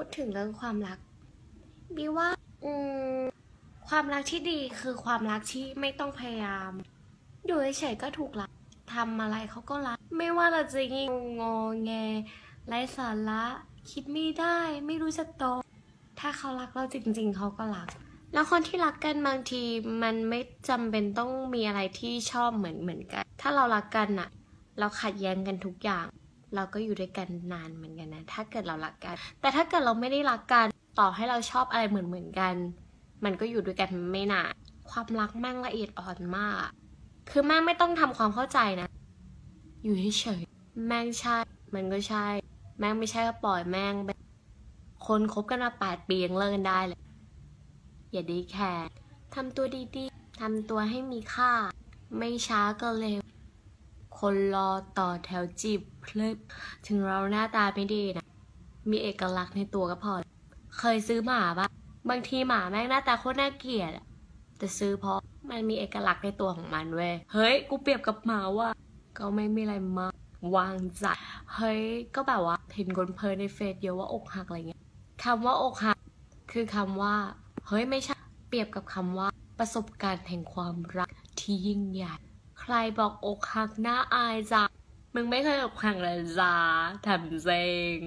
พูดถึงเรื่องความรักบีว่าอืมความรักที่ดีคือความรักที่ไม่ต้องพยายาม อยู่เฉยๆก็ถูกรักทำอะไรเขาก็รัก ไม่ว่าเราจะยิ่งงอแงไร้สาระคิดไม่ได้ ไม่รู้จะโตอถ้าเขารักเราจริง ๆ เขาก็รัก แล้วคนที่รักกันบางทีมันไม่จำเป็นต้องมีอะไรที่ชอบเหมือนเหมือนกัน ถ้าเรารักกันอะเราขัดแย้งกันทุกอย่าง เราก็อยู่ด้วยกันนานเหมือนกันนะ ถ้าเกิดเรารักกัน แต่ถ้าเกิดเราไม่ได้รักกัน ต่อให้เราชอบอะไรเหมือนเหมือนกัน มันก็อยู่ด้วยกันไม่นาน ความรักแม่งละเอียดอ่อนมาก คือแม่งไม่ต้องทำความเข้าใจนะ อยู่เฉยๆ แม่งใช่ มันก็ใช่ แม่งไม่ใช่ก็ปล่อยแม่งไปคนคบกันมาแปดปียังเลิกกันได้เลย อย่าดีแคร์ทำตัวดีๆทำตัวให้มีค่า ไม่ช้าก็เร็ว คนรอต่อแถวจีบเพลิบถึงเราหน้าตาไม่ดีนะ มีเอกลักษณ์ในตัวก็พอ เคยซื้อหมาปะบางทีหมาแม่งหน้าตาโคตรน่าเกลียดแต่ซื้อเพราะมันมีเอกลักษณ์ในตัวของมันเว้ย เฮ้ย กูเปรียบกับหมาว่ะก็ไม่มีอะไรมากวางใจเฮ้ย ก็แบบว่าเห็นคนเพลินในเฟซเยอะว่าอกหักอะไรเงี้ยคำว่าอกหัก คือคำว่า เฮ้ยไม่ใช่ เปรียบกับคำว่า ประสบการณ์แห่งความรักที่ยิ่งใหญ่ ใครบอกอกหักหน้าอายจ้ะมึงไม่เคยอกหักเลยจ้าทำเซ็ง